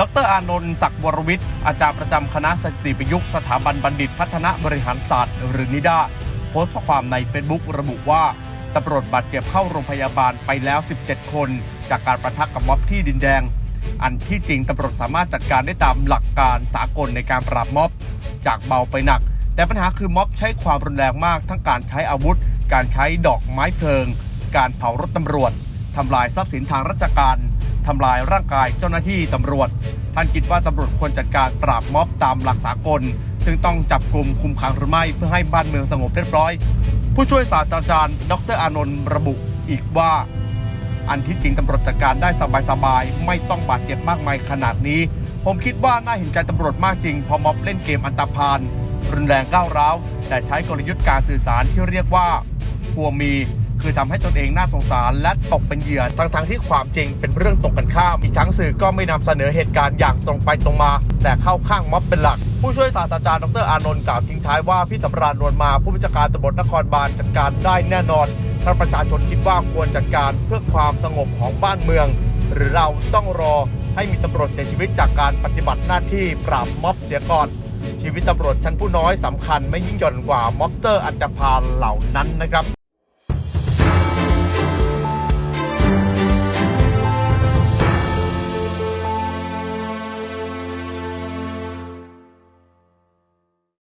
อานนท์ศักดิ์วรวิทย์อาจารย์ประจำคณะสตรีประยุกต์สถาบันบัณฑิตพัฒนาบริหารศาสตร์หรือนิดาโพสต์ข้อความใน Facebook ระบุว่าตำรวจบาดเจ็บเข้าโรงพยาบาลไปแล้ว 17 คน จากการประทักกับม็อบที่ดินแดง อันที่จริงตำรวจสามารถจัดการได้ตามหลักการสากลในการปราบม็อบ จากเบาไปหนัก แต่ปัญหาคือม็อบใช้ความรุนแรงมาก ทั้งการใช้อาวุธ การใช้ดอกไม้เพลิง การเผารถตำรวจทำลายทรัพย์สินทางราชการ ทำลายร่างกายเจ้าหน้าที่ตำรวจ ท่านคิดว่าตำรวจควรจัดการปราบม็อบตามหลักสากล ซึ่งต้องจับกลุ่มคุมขังหรือไม่เพื่อให้บ้านเมืองสงบเรียบร้อย ผู้ช่วยศาสตราจารย์ ดรอานนท์ระบุอีกว่า อันที่จริงตำรวจจัดการได้สบายๆไม่ต้องบาดเจ็บมากมายขนาดนี้ ผมคิดว่าน่าเห็นใจตำรวจมากจริงพอม็อบเล่นเกมอันตรพานรุนแรงก้าวร้าวแต่ใช้กลยุทธ์การสื่อสารที่เรียกว่าพัวมี คือทำให้ตนเองน่าสงสารและตกเป็นเหยื่อทั้งๆที่ความจริงเป็นเรื่องตรงกันข้ามอีกทั้งสื่อก็ไม่นำเสนอเหตุการณ์อย่างตรงไปตรงมา แต่เข้าข้างม็อบเป็นหลัก ผู้ช่วยศาสตราจารย์ดรอานนท์กล่าวทิ้งท้ายว่าพี่สำราญนวลมาผู้บัญชาการตำรวจนครบาลจัดการได้แน่นอนถ้าประชาชนคิดว่าควรจัดการเพื่อความสงบของบ้านเมือง หรือเราต้องรอให้มีตำรวจเสียชีวิตจากการปฏิบัติหน้าที่ปราบม็อบเสียก่อนชีวิตตำรวจชั้นผู้น้อยสำคัญไม่ยิ่งหย่อนกว่าม็อบเตอร์อันดพาเหล่านั้นนะครับ